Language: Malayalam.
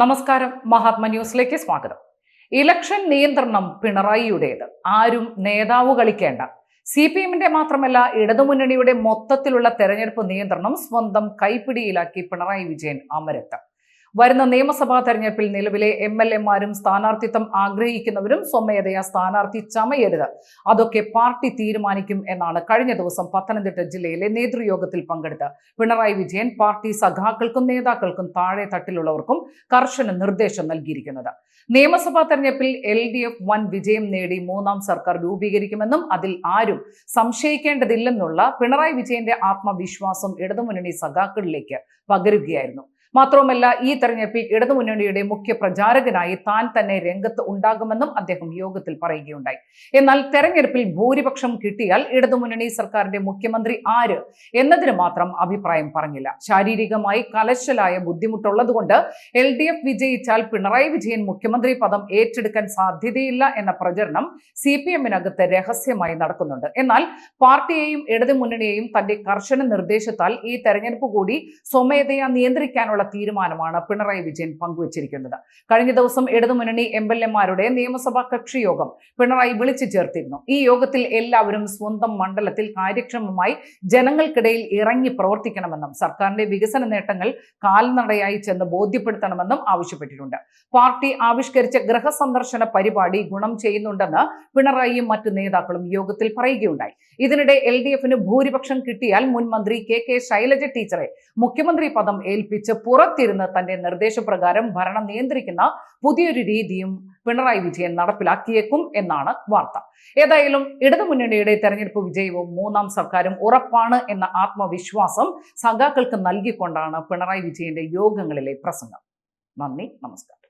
നമസ്കാരം മഹാത്മ ന്യൂസിലേക്ക് സ്വാഗതം. ഇലക്ഷൻ നിയന്ത്രണം പിണറായിയുടേത്. ആരും നേതാവ് കളിക്കേണ്ട. സി പി എമ്മിന്റെ മാത്രമല്ല ഇടതുമുന്നണിയുടെ മൊത്തത്തിലുള്ള തെരഞ്ഞെടുപ്പ് നിയന്ത്രണം സ്വന്തം കൈപ്പിടിയിലാക്കി പിണറായി വിജയൻ അമരത്ത്. വരുന്ന നിയമസഭാ തെരഞ്ഞെടുപ്പിൽ നിലവിലെ എം എൽ എമാരും സ്ഥാനാർത്ഥിത്വം ആഗ്രഹിക്കുന്നവരും സ്വമേധയാ സ്ഥാനാർത്ഥി ചമയരുത്. അതൊക്കെ പാർട്ടി തീരുമാനിക്കും എന്നാണ് കഴിഞ്ഞ ദിവസം പത്തനംതിട്ട ജില്ലയിലെ നേതൃയോഗത്തിൽ പങ്കെടുത്ത്. പിണറായി വിജയൻ പാർട്ടി സഖാക്കൾക്കും നേതാക്കൾക്കും താഴെ തട്ടിലുള്ളവർക്കും കർശന നിർദ്ദേശം നൽകിയിരിക്കുന്നത്. നിയമസഭാ തെരഞ്ഞെടുപ്പിൽ എൽ ഡി എഫ് വൻ വിജയം നേടി മൂന്നാം സർക്കാർ രൂപീകരിക്കുമെന്നും അതിൽ ആരും സംശയിക്കേണ്ടതില്ലെന്നുള്ള പിണറായി വിജയന്റെ ആത്മവിശ്വാസം ഇടതുമുന്നണി സഖാക്കളിലേക്ക് പകരുകയായിരുന്നു. മാത്രവുമല്ല ഈ തെരഞ്ഞെടുപ്പിൽ ഇടതുമുന്നണിയുടെ മുഖ്യ പ്രചാരകനായി താൻ തന്നെ രംഗത്ത് ഉണ്ടാകുമെന്നും അദ്ദേഹം യോഗത്തിൽ പറയുകയുണ്ടായി. എന്നാൽ തെരഞ്ഞെടുപ്പിൽ ഭൂരിപക്ഷം കിട്ടിയാൽ ഇടതുമുന്നണി സർക്കാരിന്റെ മുഖ്യമന്ത്രി ആര് എന്നതിന് മാത്രം അഭിപ്രായം പറഞ്ഞില്ല. ശാരീരികമായി കലശലായ ബുദ്ധിമുട്ടുള്ളതുകൊണ്ട് എൽ ഡി എഫ് വിജയിച്ചാൽ പിണറായി വിജയൻ മുഖ്യമന്ത്രി പദം ഏറ്റെടുക്കാൻ സാധ്യതയില്ല എന്ന പ്രചരണം സി പി എമ്മിനകത്ത് രഹസ്യമായി നടക്കുന്നുണ്ട്. എന്നാൽ പാർട്ടിയെയും ഇടതുമുന്നണിയെയും തന്റെ കർശന നിർദ്ദേശത്താൽ ഈ തെരഞ്ഞെടുപ്പ് കൂടി സ്വമേധയാ നിയന്ത്രിക്കാനുള്ള തീരുമാനമാണ് പിണറായി വിജയൻ പങ്കുവച്ചിരിക്കുന്നത്. കഴിഞ്ഞ ദിവസം ഇടതുമുന്നണി എം എൽ എമാരുടെ നിയമസഭാ കക്ഷി യോഗം പിണറായി വിളിച്ചു ചേർത്തിരുന്നു. ഈ യോഗത്തിൽ എല്ലാവരും സ്വന്തം മണ്ഡലത്തിൽ കാര്യക്ഷമമായി ജനങ്ങൾക്കിടയിൽ ഇറങ്ങി പ്രവർത്തിക്കണമെന്നും സർക്കാരിന്റെ വികസന നേട്ടങ്ങൾ കാൽനടയായി ചെന്ന് ബോധ്യപ്പെടുത്തണമെന്നും ആവശ്യപ്പെട്ടിട്ടുണ്ട്. പാർട്ടി ആവിഷ്കരിച്ച ഗൃഹസന്ദർശന പരിപാടി ഗുണം ചെയ്യുന്നുണ്ടെന്ന് പിണറായിയും മറ്റ് നേതാക്കളും യോഗത്തിൽ പറയുകയുണ്ടായി. ഇതിനിടെ എൽ ഡി എഫിന് ഭൂരിപക്ഷം കിട്ടിയാൽ മുൻ മന്ത്രി കെ കെ ശൈലജ ടീച്ചറെ മുഖ്യമന്ത്രി പദം ഏൽപ്പിച്ച് പുറത്തിരുന്ന് തന്റെ നിർദ്ദേശപ്രകാരം ഭരണം നിയന്ത്രിക്കുന്ന പുതിയൊരു രീതിയും പിണറായി വിജയൻ നടപ്പിലാക്കിയേക്കും എന്നാണ് വാർത്ത. ഏതായാലും ഇടതുമുന്നണിയുടെ തെരഞ്ഞെടുപ്പ് വിജയവും മൂന്നാം സർക്കാരും ഉറപ്പാണ് എന്ന ആത്മവിശ്വാസം സഖാക്കൾക്ക് നൽകിക്കൊണ്ടാണ് പിണറായി വിജയന്റെ യോഗങ്ങളിലെ പ്രസംഗം. നന്ദി നമസ്കാരം.